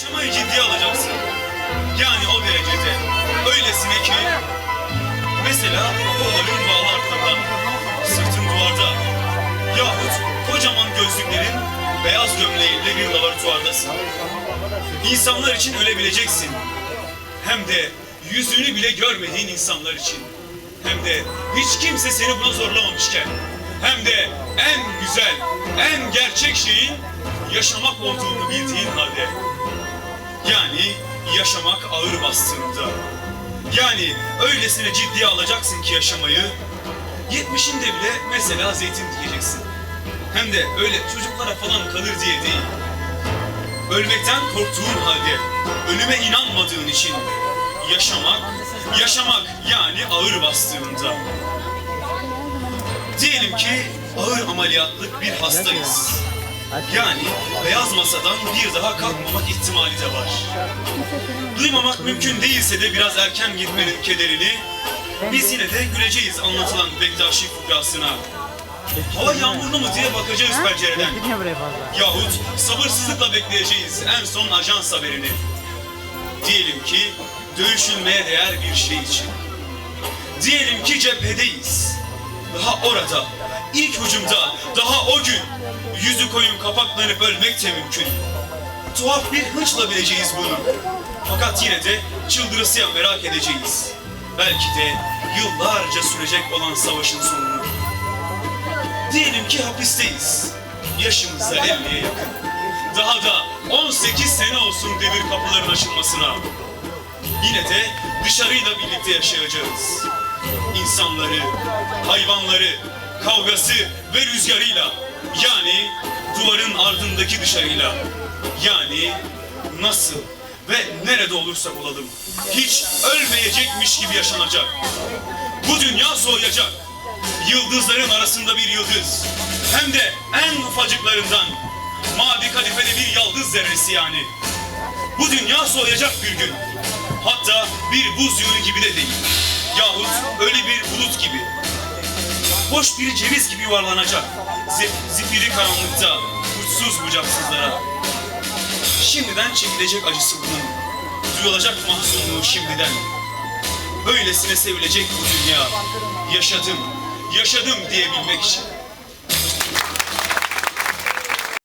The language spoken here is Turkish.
Yaşamayı ciddiye alacaksın. Yani o derecede. Öylesine ki mesela kolların bağlı arkada, sırtın duvarda yahut kocaman gözlüklerin beyaz gömleğiyle bir laboratuvardasın. İnsanlar için ölebileceksin. Hem de yüzünü bile görmediğin insanlar için. Hem de hiç kimse seni buna zorlamamışken. Hem de en güzel, en gerçek şeyin yaşamak olduğunu bildiğin halde. Yaşamak ağır bastığında. Yani öylesine ciddiye alacaksın ki yaşamayı, yetmişinde bile mesela zeytin dikeceksin. Hem de öyle çocuklara falan kalır diye değil. Ölmekten korktuğun halde, ölüme inanmadığın için yaşamak, yaşamak yani ağır bastığında. Diyelim ki ağır ameliyatlık bir hastayız. Yani beyaz masadan bir daha kalkmamak ihtimali de var. Duymamak mümkün değilse de biraz erken gitmenin kederini biz yine de güleceğiz anlatılan Bektaşi fıkrasına. Hava yağmurlu mu diye bakacağız pencereden. Yahut sabırsızlıkla bekleyeceğiz en son ajans haberini. Diyelim ki dövüşülmeye değer bir şey için. Diyelim ki cephedeyiz. Daha orada, ilk hücumda, daha o gün koyun kapaklanıp ölmek de mümkün. Tuhaf bir hınçla bileceğiz bunu. Fakat yine de çıldırısıya merak edeceğiz. Belki de yıllarca sürecek olan savaşın sonunu. Diyelim ki hapisteyiz. Yaşımız da 50'ye yakın. Daha da 18 sene olsun devir kapıların açılmasına. Yine de dışarıyla birlikte yaşayacağız. İnsanları, hayvanları, kavgası ve rüzgarıyla. Yani ardındaki dışarıyla. Yani nasıl ve nerede olursak olalım. Hiç ölmeyecekmiş gibi yaşanacak. Bu dünya soğuyacak. Yıldızların arasında bir yıldız. Hem de en ufacıklarından. Mavi kadifeli bir yıldız zerresi yani. Bu dünya soğuyacak bir gün. Hatta bir buz yığını gibi de değil. Yahut öyle bir bulut gibi. Boş bir ceviz gibi yuvarlanacak. Zif, zifiri karanlıkta, uçsuz bucaksızlara. Şimdiden çekilecek acısı bunun. Duyulacak mahzunluğu şimdiden. Öylesine sevilecek bu dünya. Yaşadım, yaşadım diyebilmek için.